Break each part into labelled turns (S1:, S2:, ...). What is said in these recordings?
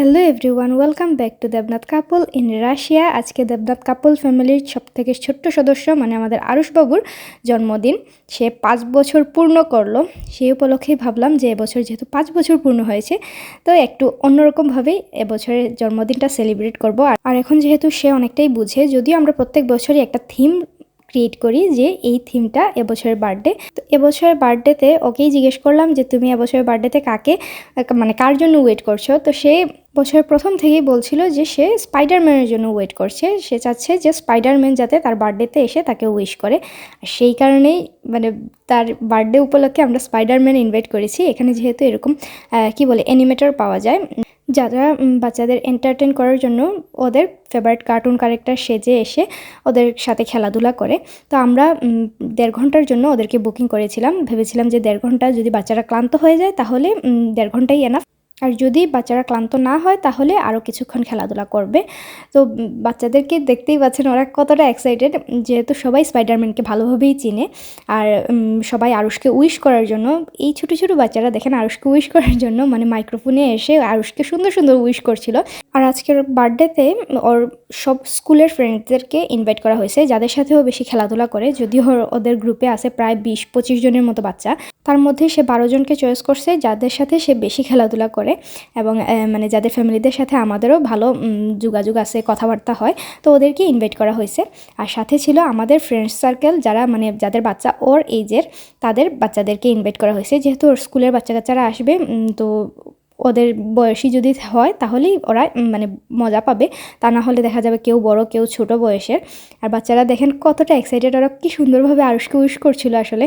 S1: Hello everyone welcome back to Debnath couple in Russia আজকে দেবনাথ কাপল ফ্যামিলির সব থেকে ছোট্ট সদস্য মানে আমাদের আরুষবাবুর জন্মদিন। সে পাঁচ বছর পূর্ণ করল। সেই উপলক্ষেই ভাবলাম যে এবছর যেহেতু পাঁচ বছর পূর্ণ হয়েছে, তো একটু অন্যরকমভাবেই এবছরের জন্মদিনটা সেলিব্রেট করব। আর এখন যেহেতু সে অনেকটাই বুঝে, যদিও আমরা প্রত্যেক বছরই একটা থিম ক্রিয়েট করি যে এই থিমটা এবছরের বার্থডে তো এবছরের বার্থডেতে ওকেই জিজ্ঞেস করলাম যে তুমি এবছরের বার্থডেতে কাকে মানে কার জন্য ওয়েট করছ? তো সে বছরের প্রথম থেকেই বলছিল যে সে স্পাইডারম্যানের জন্য ওয়েট করছে। সে চাচ্ছে যে স্পাইডারম্যান যাতে তার বার্থডেতে এসে তাকে উইশ করে। সেই কারণেই মানে তার বার্থডে উপলক্ষে আমরা স্পাইডারম্যান ইনভাইট করেছি। এখানে যেহেতু এরকম কি বলে অ্যানিমেটর পাওয়া যায়। যারা বাচ্চাদের এন্টারটেন করার জন্য ওদের ফেভারিট কার্টুন ক্যারেক্টার সেজে এসে ওদের সাথে খেলাধুলা করে। তো আমরা দেড় ঘণ্টার জন্য ওদেরকে বুকিং করেছিলাম। ভেবেছিলাম যে দেড় ঘণ্টা যদি বাচ্চারা ক্লান্ত হয়ে যায় তাহলে দেড় ঘন্টাই এনাফ আর যদি বাচ্চারা ক্লান্ত না হয়, তাহলে আরও কিছুক্ষণ খেলাধুলা করবে। তো বাচ্চাদেরকে দেখতেই পাচ্ছেন ওরা কতটা এক্সাইটেড যেহেতু সবাই স্পাইডারম্যানকে ভালোভাবেই চিনে। আর সবাই আরুষকে উইশ করার জন্য, এই ছোটো ছোটো বাচ্চারা দেখেন আরুষকে উইশ করার জন্য মানে মাইক্রোফোনে এসে আরুষকে সুন্দর সুন্দর উইশ করছিল। আর আজকের বার্থডেতে ওর সব স্কুলের ফ্রেন্ডদেরকে ইনভাইট করা হয়েছে, যাদের সাথেও বেশি খেলাধুলা করে, যদিও ওদের গ্রুপে আছে প্রায় বিশ পঁচিশ জনের মতো বাচ্চা। তার মধ্যে সে বারো জনকে চয়েস করছে, যাদের সাথে সে বেশি খেলাধুলা করে এবং মানে যাদের ফ্যামিলিদের সাথে আমাদেরও ভালো যোগাযোগ আছে, কথাবার্তা হয়, তো ওদেরকে ইনভাইট করা হয়েছে। আর সাথে ছিল আমাদের ফ্রেন্ডস সার্কেল যারা মানে যাদের বাচ্চা ওর এইজের তাদের বাচ্চাদেরকে ইনভাইট করা হয়েছে। যেহেতু ওর স্কুলের বাচ্চা কাচ্চারা আসবে তো ওদের বয়সী যদি হয় তাহলেই ওরা মানে মজা পাবে। তা না হলে দেখা যাবে কেউ বড়, কেউ ছোট বয়সের। আর বাচ্চারা দেখেন কতটা এক্সাইটেড ওরা কি সুন্দরভাবে আরুষকে উইশ করছিল আসলে।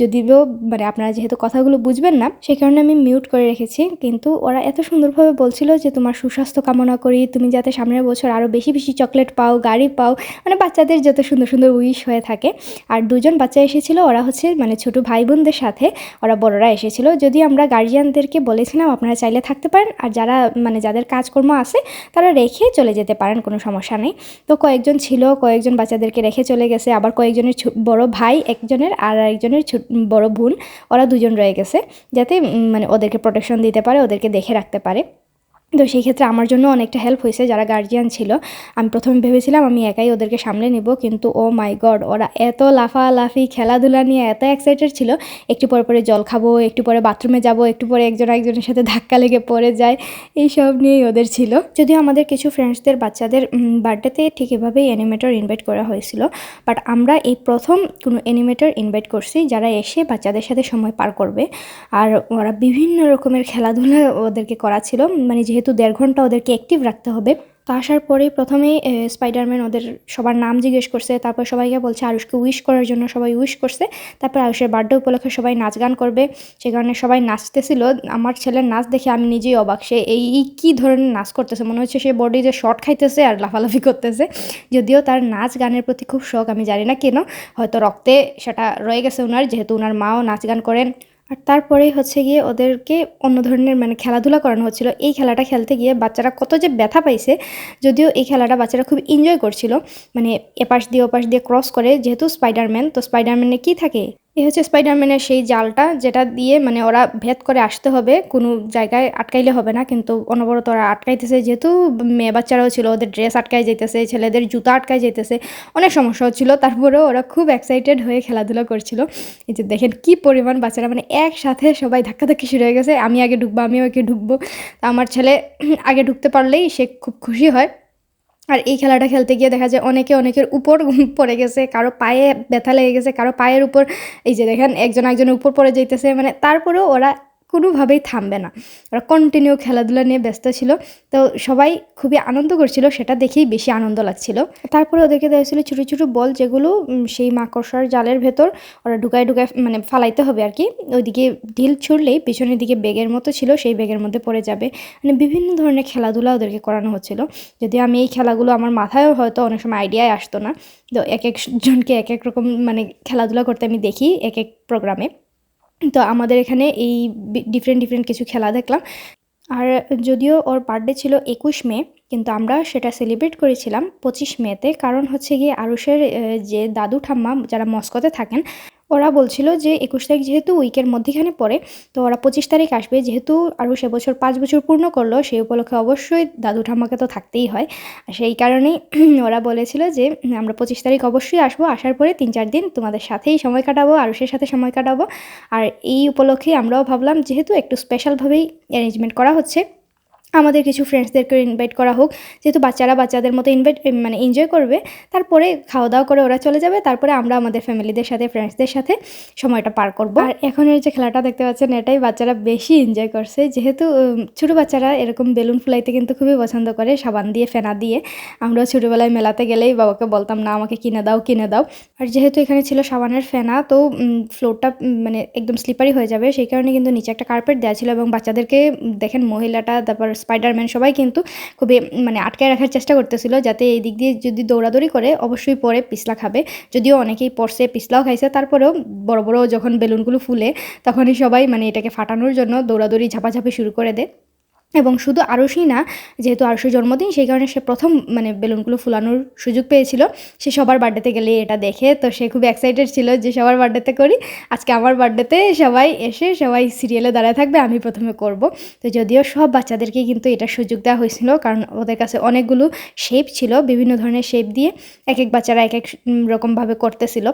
S1: যদিও মানে আপনারা যেহেতু কথাগুলো বুঝবেন না, সেই কারণে আমি মিউট করে রেখেছি। কিন্তু ওরা এত সুন্দরভাবে বলছিল যে, তোমার সুস্বাস্থ্য কামনা করি। তুমি যাতে সামনের বছর আরও বেশি বেশি চকলেট পাও, গাড়ি পাও। মানে বাচ্চাদের যত সুন্দর সুন্দর উইশ হয়ে থাকে। আর দুজন বাচ্চা এসেছিল, ওরা হচ্ছে মানে ছোট ভাই বোনদের সাথে, ওরা বড়রা এসেছিল। যদি আমরা গার্জিয়ানদেরকে বলেছিলাম আপনারা চাইলে থাকতে পারেন আর যারা মানে যাদের কাজকর্ম আছে, তারা রেখে চলে যেতে পারেন, কোনো সমস্যা নেই। তো কয়েকজন ছিল, কয়েকজন বাচ্চাদেরকে রেখে চলে গেছে, আবার কয়েকজনের বড় ভাই একজনের আর একজনের বড় বোন, ওরা দুজন রয়ে গেছে। যাতে মানে ওদেরকে প্রোটেকশন দিতে পারে, ওদেরকে দেখে রাখতে পারে। তো সেই ক্ষেত্রে আমার জন্য অনেকটা হেল্প হয়েছে, যারা গার্জিয়ান ছিল। আমি প্রথমে ভেবেছিলাম আমি একাই ওদেরকে সামলে নেব, কিন্তু ও মাই গড ওরা এত লাফালাফি, খেলাধুলা নিয়ে এত এক্সাইটেড ছিল। একটু পরে পরে জল খাব, একটু পরে বাথরুমে যাব, একটু পরে একজন একজনের সাথে ধাক্কা লেগে পড়ে যায়, এইসব নিয়েই ওদের ছিল। যদিও আমাদের কিছু ফ্রেন্ডসদের বাচ্চাদের বার্থডেতে ঠিক এভাবেই অ্যানিমেটর ইনভাইট করা হয়েছিল। বাট আমরা এই প্রথম কোনো অ্যানিমেটর ইনভাইট করছি, যারা এসে বাচ্চাদের সাথে সময় পার করবে। আর ওরা বিভিন্ন রকমের খেলাধুলা ওদেরকে করা ছিল। মানে যেহেতু যেহেতু দেড় ঘণ্টা ওদেরকে অ্যাক্টিভ রাখতে হবে, তো আসার পরেই প্রথমেই স্পাইডারম্যান ওদের সবার নাম জিজ্ঞেস করছে, তারপর সবাইকে বলছে আরুষকে উইশ করার জন্য সবাই উইশ করছে, তারপর আয়ুষের বার্থডে উপলক্ষে সবাই নাচ গান করবে, সে কারণে সবাই নাচতেছিল, আমার ছেলের নাচ দেখে আমি নিজেই অবাক, সে এই কী ধরনের নাচ করতেছে, মনে হচ্ছে সে বডি যে শর্ট খাইতেছে আর লাফালাফি করতেছে, যদিও তার নাচ গানের প্রতি খুব শখ, আমি জানি না কেন, হয়তো রক্তে সেটা রয়ে গেছে ওনার যেহেতু ওনার মাও নাচ গান করেন আর তারপরেই হচ্ছে গিয়ে ওদেরকে অন্য ধরনের মানে খেলাধুলা করানো হচ্ছিল। এই খেলাটা খেলতে গিয়ে বাচ্চারা কত যে ব্যথা পাইছে, যদিও এই খেলাটা বাচ্চারা খুব এনজয় করছিল। মানে এপাশ দিয়ে ওপাশ দিয়ে ক্রস করে, যেহেতু স্পাইডারম্যান তো স্পাইডারম্যানে কী থাকে? এ হচ্ছে স্পাইডারম্যানের সেই জালটা, যেটা দিয়ে মানে ওরা ভেদ করে আসতে হবে, কোনো জায়গায় আটকাইলে হবে না, কিন্তু অনবরত ওরা আটকাইতেছে, যেহেতু মেয়ে বাচ্চারাও ছিল, ওদের ড্রেস আটকাই যেতেছে ছেলেদের জুতা আটকাই যেতেছে অনেক সমস্যা হচ্ছিল তারপরেও ওরা খুব এক্সাইটেড হয়ে খেলাধুলা করছিল। এই যে দেখেন কি পরিমাণ বাচ্চারা মানে একসাথে সবাই ধাক্কাধাক্কি শুরু হয়ে গেছে, আমি আগে ঢুকবো, আমিও আগে ঢুকবো আমার ছেলে আগে ঢুকতে পারলেই সে খুব খুশি হয়। আর এই খেলাটা খেলতে গিয়ে দেখা যায় অনেকে অনেকের উপর পড়ে গেছে, কারও পায়ে ব্যথা লেগে গেছে, কারও পায়ের উপর, এই যে দেখেন একজন একজনের উপর পড়ে যাইতেছে মানে তারপরেও ওরা কোনোভাবেই থামবে না। ওরা কন্টিনিউ খেলাধুলা নিয়ে ব্যস্ত ছিল। তো সবাই খুবই আনন্দ করছিল, সেটা দেখেই বেশি আনন্দ লাগছিল। তারপরে ওদেরকে দেওয়া ছিল ছোটো ছোটো বল যেগুলো সেই মাকড়সার জালের ভেতর ওরা ঢুকায় ঢুকায় মানে ফালাইতে হবে আর কি। ওইদিকে ঢিল ছুড়লেই পিছনের দিকে বেগের মতো ছিল, সেই বেগের মধ্যে পড়ে যাবে। মানে বিভিন্ন ধরনের খেলাধুলা ওদেরকে করানো হচ্ছিল। যদি আমি এই খেলাগুলো আমার মাথায়ও হয়তো অনেক সময় আইডিয়ায় আসতো না। তো এক একজনকে এক এক রকম মানে খেলাধুলা করতে আমি দেখি এক এক প্রোগ্রামে তো আমাদের এখানে এই ডিফারেন্ট ডিফারেন্ট কিছু খেলা দেখলাম। আর যদিও ওর বার্থডে ছিল একুশ মে, কিন্তু আমরা সেটা সেলিব্রেট করেছিলাম পঁচিশ মেতে কারণ হচ্ছে গিয়ে আরুষের যে দাদু ঠাম্মা যারা মস্কোতে থাকেন ওরা বলছিল যে একুশ তারিখ যেহেতু উইকের মধ্যেখানে পড়ে, তো ওরা পঁচিশ তারিখ আসবে। যেহেতু আরও সে বছর পাঁচ বছর পূর্ণ করল সেই উপলক্ষে অবশ্যই দাদু ঠাম্মাকে তো থাকতেই হয়। সেই কারণেই ওরা বলেছিল যে, আমরা পঁচিশ তারিখ অবশ্যই আসব। আসার পরে তিন চার দিন তোমাদের সাথেই সময় কাটাবো আরুষের সাথে সময় কাটাবো। আর এই উপলক্ষে আমরাও ভাবলাম, যেহেতু একটু স্পেশালভাবেই অ্যারেঞ্জমেন্ট করা হচ্ছে আমাদের কিছু ফ্রেন্ডসদেরকে ইনভাইট করা হোক। যেহেতু বাচ্চারা বাচ্চাদের মতো ইনভাইট মানে এনজয় করবে, তারপরে খাওয়া দাওয়া করে ওরা চলে যাবে, তারপরে আমরা আমাদের ফ্যামিলিদের সাথে ফ্রেন্ডসদের সাথে সময়টা পার করব। আর এখন এই যে খেলাটা দেখতে পাচ্ছেন, এটাই বাচ্চারা বেশি এনজয় করছে। যেহেতু ছোটো বাচ্চারা এরকম বেলুন ফুলাইতে কিন্তু খুবই পছন্দ করে, সাবান দিয়ে, ফেনা দিয়ে। আমরা ছোটোবেলায় মেলাতে গেলেই বাবাকে বলতাম, না, আমাকে কিনে দাও কিনে দাও। আর যেহেতু এখানে ছিল সাবানের ফেনা, তো ফ্লোরটা মানে একদম স্লিপারি হয়ে যাবে। সেই কারণে কিন্তু নিচে একটা কার্পেট দেওয়া ছিল এবং বাচ্চাদেরকে, দেখেন মহিলাটা, তারপর স্পাইডারম্যান সবাই কিন্তু খুবই মানে আটকায় রাখার চেষ্টা করতেছিল যাতে এই দিক দিয়ে যদি দৌড়াদৌড়ি করে অবশ্যই পরে পিছলা খাবে। যদিও অনেকেই পড়ছে পিছলাও খাইছে, তারপরেও বড় বড় যখন বেলুনগুলো ফুলে তখনই সবাই মানে এটাকে ফাটানোর জন্য দৌড়াদৌড়ি ঝাপাঝাপি শুরু করে দেয়। এবং শুধু আরশই না, যেহেতু আরশের জন্মদিন, সেই কারণে সে প্রথম মানে বেলুনগুলো ফুলানোর সুযোগ পেয়েছিল। সে সবার বার্থডেতে গেলে এটা দেখে, তো সে খুব এক্সাইটেড ছিল যে সবার বার্থডেতে করি। আজকে আমার বার্থডেতে সবাই এসে সবাই সিরিয়ালে দাঁড়ায় থাকবে, আমি প্রথমে করব। তো যদিও সব বাচ্চাদেরকে কিন্তু এটার সুযোগ দেওয়া হয়েছিল, কারণ ওদের কাছে অনেকগুলো শেপ ছিল, বিভিন্ন ধরনের শেপ দিয়ে এক এক বাচ্চারা এক এক রকমভাবে করতেছিল।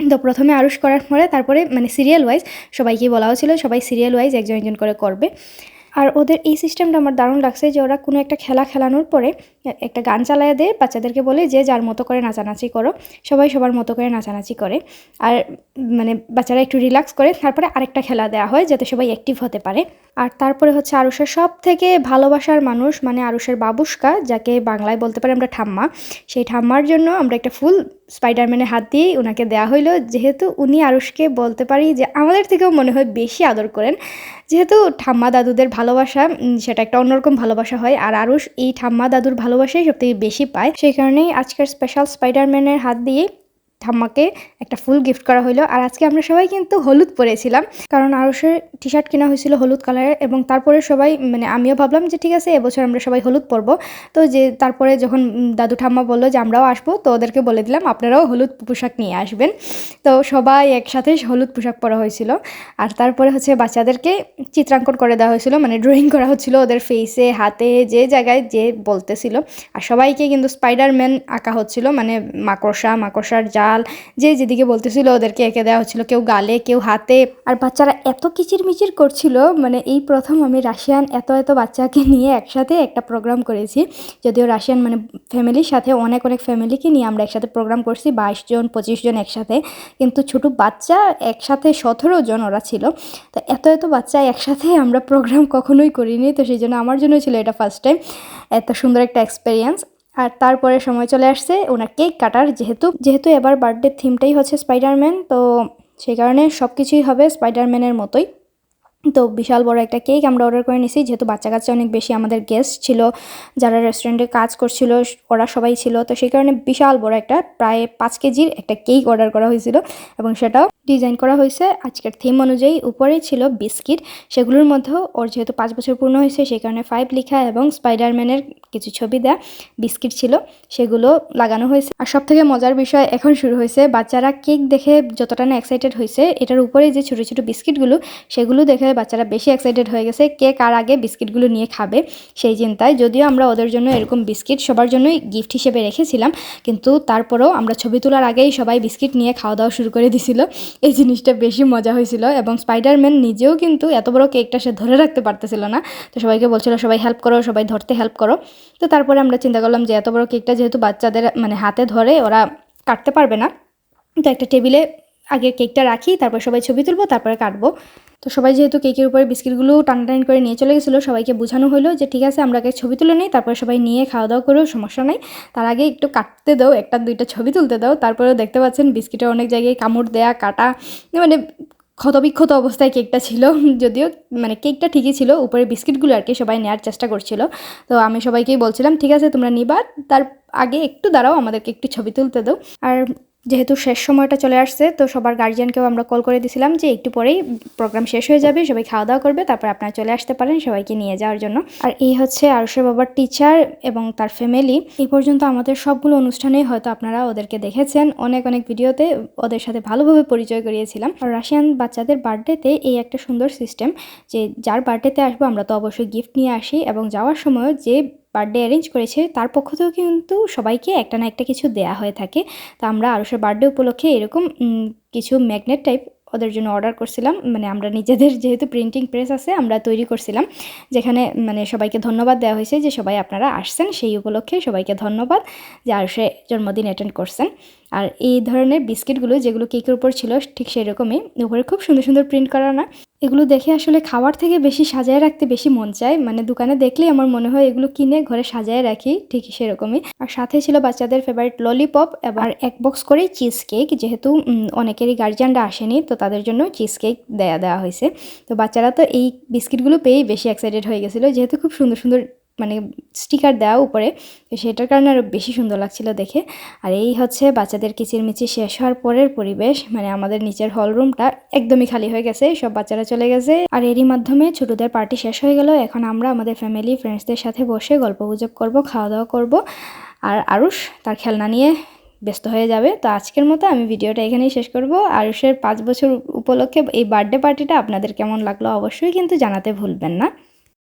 S1: তো প্রথমে আরুষ করার পরে, তারপরে মানে সিরিয়াল ওয়াইজ সবাইকে বলা হয়েছিল সবাই সিরিয়াল ওয়াইজ একজন একজন করে করবে। আর ওদের এই সিস্টেমটা আমার দারুণ লাগছে যে ওরা কোনো একটা খেলা খেলানোর পরে একটা গান চালায় দেয়, বাচ্চাদেরকে বলে যে যার মতো করে নাচানাচি করো। সবাই সবার মতো করে নাচানাচি করে। আর মানে বাচ্চারা একটু রিল্যাক্স করে, তারপরে আরেকটা খেলা দেওয়া হয় যাতে সবাই অ্যাক্টিভ হতে পারে। আর তারপরে হচ্ছে আরুষের সব থেকে ভালোবাসার মানুষ মানে আরুষের বাবুস্কা যাকে বাংলায় বলতে পারি আমরা ঠাম্মা। সেই ঠাম্মার জন্য আমরা একটা ফুল স্পাইডারম্যানের হাত দিয়েই ওনাকে দেওয়া হইল। যেহেতু উনি আরুষকে বলতে পারি যে আমাদের থেকেও মনে হয় বেশি আদর করেন। যেহেতু ঠাম্মা দাদুদের ভালোবাসা সেটা একটা অন্যরকম ভালোবাসা হয়। আর আরুষ এই ঠাম্মা দাদুর ভালোবাসাই সবথেকে বেশি পায়। সেই কারণেই আজকের স্পেশাল স্পাইডারম্যানের হাত দিয়ে ঠাম্মাকে একটা ফুল গিফট করা হলো আর আজকে আমরা সবাই কিন্তু হলুদ পরেছিলাম। কারণ আরুষের টি শার্ট কেনা হয়েছিল হলুদ কালারের এবং তারপরে সবাই মানে আমিও ভাবলাম যে ঠিক আছে, এবছর আমরা সবাই হলুদ পরবো। তো যে তারপরে যখন দাদু ঠাম্মা বলল যে আমরাও আসব, তো ওদেরকে বলে দিলাম, আপনারাও হলুদ পোশাক নিয়ে আসবেন। তো সবাই একসাথে হলুদ পোশাক পরা হয়েছিল। আর তারপরে হচ্ছে বাচ্চাদেরকে চিত্রাঙ্কন করে দেওয়া হয়েছিল মানে ড্রয়িং করা হচ্ছিল ওদের ফেসে হাতে, যে জায়গায় যে বলতেছিল। আর সবাইকে কিন্তু স্পাইডারম্যান আঁকা হচ্ছিল মানে মাকড়সা, মাকড়সার জাল যে যেদিকে বলতেছিল ওদেরকে এঁকে দেওয়া হচ্ছিল কেউ গালে, কেউ হাতে। আর বাচ্চারা এত কিচিরমিচির করছিল মানে এই প্রথম আমি রাশিয়ান এত এত বাচ্চাকে নিয়ে একসাথে একটা প্রোগ্রাম করেছি। যদিও রাশিয়ান মানে ফ্যামিলির সাথে অনেক অনেক ফ্যামিলিকে নিয়ে আমরা একসাথে প্রোগ্রাম করছি, বাইশ জন, পঁচিশ জন একসাথে। কিন্তু ছোট বাচ্চা একসাথে সতেরো জন ওরা ছিল। তো এত এত বাচ্চা একসাথে আমরা প্রোগ্রাম কখনোই করিনি। তো সেই জন্য আমার জন্য ছিল এটা ফার্স্ট টাইম এত সুন্দর একটা এক্সপেরিয়েন্স আর তারপরে সময় চলে আসছে ওনার কেক কাটার, যেহেতু যেহেতু এবার বার্থডে থিমটাই হচ্ছে স্পাইডারম্যান তো সেই কারণে সব কিছুই হবে স্পাইডারম্যানের মতোই। তো বিশাল বড় একটা কেক আমরা অর্ডার করে নিয়েছি যেহেতু বাচ্চা কাচ্চা অনেক বেশি আমাদের গেস্ট ছিল, যারা রেস্টুরেন্টে কাজ করছিল, ওরা সবাই ছিল। তো সেই কারণে বিশাল বড় একটা, প্রায় পাঁচ কেজির একটা কেক অর্ডার করা হয়েছিল এবং সেটাও ডিজাইন করা হয়েছে। আজকের থিম অনুযায়ী উপরে ছিল বিস্কিট সেগুলোর মধ্যেও ওর যেহেতু পাঁচ বছর পূর্ণ হয়েছে, সেই কারণে ফাইভ লেখা এবং স্পাইডারম্যানের কিছু ছবি দেয়া বিস্কিট ছিল, সেগুলো লাগানো হয়েছে। আর সব থেকে মজার বিষয় এখন শুরু হয়েছে, বাচ্চারা কেক দেখে যতটা না এক্সাইটেড হয়েছে, এটার উপরে যে ছোটো ছোটো বিস্কিটগুলো সেগুলো দেখে বাচ্চারা বেশি এক্সাইটেড হয়ে গেছে কেক আর আগে বিস্কিটগুলো নিয়ে খাবে সেই চিন্তায় যদিও আমরা ওদের জন্য এরকম বিস্কিট সবার জন্যই গিফট হিসেবে রেখেছিলাম, কিন্তু তারপরেও আমরা ছবি তোলার আগেই সবাই বিস্কিট নিয়ে খাওয়া দাওয়া শুরু করে দিছিল। এই জিনিসটা বেশি মজা হয়েছিল এবং স্পাইডারম্যান নিজেও কিন্তু এত বড় কেকটা সে ধরে রাখতে পারতেছিল না। তো সবাইকে বলছিল, সবাই হেল্প করো, সবাই ধরতে হেল্প করো। তো তারপরে আমরা চিন্তা করলাম যে এত বড় কেকটা যেহেতু বাচ্চাদের মানে হাতে ধরে ওরা কাটতে পারবে না, তো একটা টেবিলে আগে কেকটা রাখি, তারপর সবাই ছবি তুলবো, তারপরে কাটবো। তো সবাই যেহেতু কেকের উপরে বিস্কিটগুলো টানটান করে নিয়ে চলে গেছিল, সবাইকে বোঝানো হলো যে ঠিক আছে, আমরা আগে ছবি তুলে নিই, তারপরে সবাই নিয়ে খাওয়া দাওয়া করেও সমস্যা নেই। তার আগে একটু কাটতে দাও, একটা দুইটা ছবি তুলতে দাও, তারপরেও দেখতে পাচ্ছেন বিস্কিটের অনেক জায়গায় কামড় দেয়া, কাটা মানে ক্ষতবিক্ষত অবস্থায় কেকটা ছিল, যদিও মানে কেকটা ঠিকই ছিল, উপরে বিস্কিটগুলো আর কি সবাই নেওয়ার চেষ্টা করছিল। তো আমি সবাইকেই বলছিলাম, ঠিক আছে, তোমরা নিবা, তার আগে একটু দাঁড়াও, আমাদেরকে একটু ছবি তুলতে দাও। আর যেহেতু শেষ সময়টা চলে আসছে, তো সবার গার্জিয়ানকেও আমরা কল করে দিছিলাম যে একটু পরেই প্রোগ্রাম শেষ হয়ে যাবে, সবাই খাওয়া দাওয়া করবে, তারপর আপনারা চলে আসতে পারেন সবাইকে নিয়ে যাওয়ার জন্য। আর এই হচ্ছে আরুষের বাবার টিচার এবং তার ফ্যামিলি এই পর্যন্ত আমাদের সবগুলো অনুষ্ঠানেই হয়তো আপনারা ওদেরকে দেখেছেন। অনেক অনেক ভিডিওতে ওদের সাথে ভালোভাবে পরিচয় করিয়েছিলাম। আর রাশিয়ান বাচ্চাদের বার্থডেতে এই একটা সুন্দর সিস্টেম যে, যার বার্থডেতে আসব আমরা তো অবশ্যই গিফট নিয়ে আসি এবং যাওয়ার সময় যে বার্থডে অ্যারেঞ্জ করেছে, তার পক্ষ থেকেও কিন্তু সবাইকে একটা না একটা কিছু দেয়া হয়ে থাকে। তো আমরা আরুষের বার্থডে উপলক্ষে এরকম কিছু ম্যাগনেট টাইপ ওদের জন্য অর্ডার করছিলাম। মানে আমরা নিজেদের যেহেতু প্রিন্টিং প্রেস আছে, আমরা তৈরি করছিলাম। যেখানে মানে সবাইকে ধন্যবাদ দেওয়া হয়েছে যে সবাই আপনারা আসছেন। সেই উপলক্ষে সবাইকে ধন্যবাদ যে আরুষে জন্মদিন অ্যাটেন্ড করছেন। আর এই ধরনের বিস্কিটগুলো যেগুলো কেকের উপর ছিল, ঠিক সেরকমই উপরে খুব সুন্দর সুন্দর প্রিন্ট করা না। এগুলো দেখে আসলে খাওয়ার থেকে বেশি সাজায় রাখতে বেশি মন চায়। মানে দোকানে দেখলেই আমার মনে হয় এগুলো কিনে ঘরে সাজায় রাখি ঠিক সেরকমই। আর সাথে ছিল বাচ্চাদের ফেভারিট ললিপপ এবার এক বক্স করেই চিজ কেক যেহেতু অনেকেরই গার্জিয়ানরা আসেনি, তো তাদের জন্য চিজ কেক দেয়া দেওয়া হয়েছে। তো বাচ্চারা তো এই বিস্কিটগুলো পেয়েই বেশি এক্সাইটেড হয়ে গেছিল, যেহেতু খুব সুন্দর সুন্দর মানে স্টিকার দেওয়া উপরে, তো সেটার কারণে আরও বেশি সুন্দর লাগছিল দেখে। আর এই হচ্ছে বাচ্চাদের কিচিরমিচি শেষ হওয়ার পরের পরিবেশ মানে আমাদের নিচের হল রুমটা একদমই খালি হয়ে গেছে, সব বাচ্চারা চলে গেছে। আর এরই মাধ্যমে ছোটদের পার্টি শেষ হয়ে গেল, এখন আমরা আমাদের ফ্যামিলি ফ্রেন্ডসদের সাথে বসে গল্প গুজব করব খাওয়া দাওয়া করব। আর আরুষ তার খেলনা নিয়ে ব্যস্ত হয়ে যাবে, তো আজকের মতো আমি ভিডিওটা এখানেই শেষ করব। আরুষের পাঁচ বছর উপলক্ষে এই বার্থডে পার্টিটা আপনাদের কেমন লাগল অবশ্যই কিন্তু জানাতে ভুলবেন না।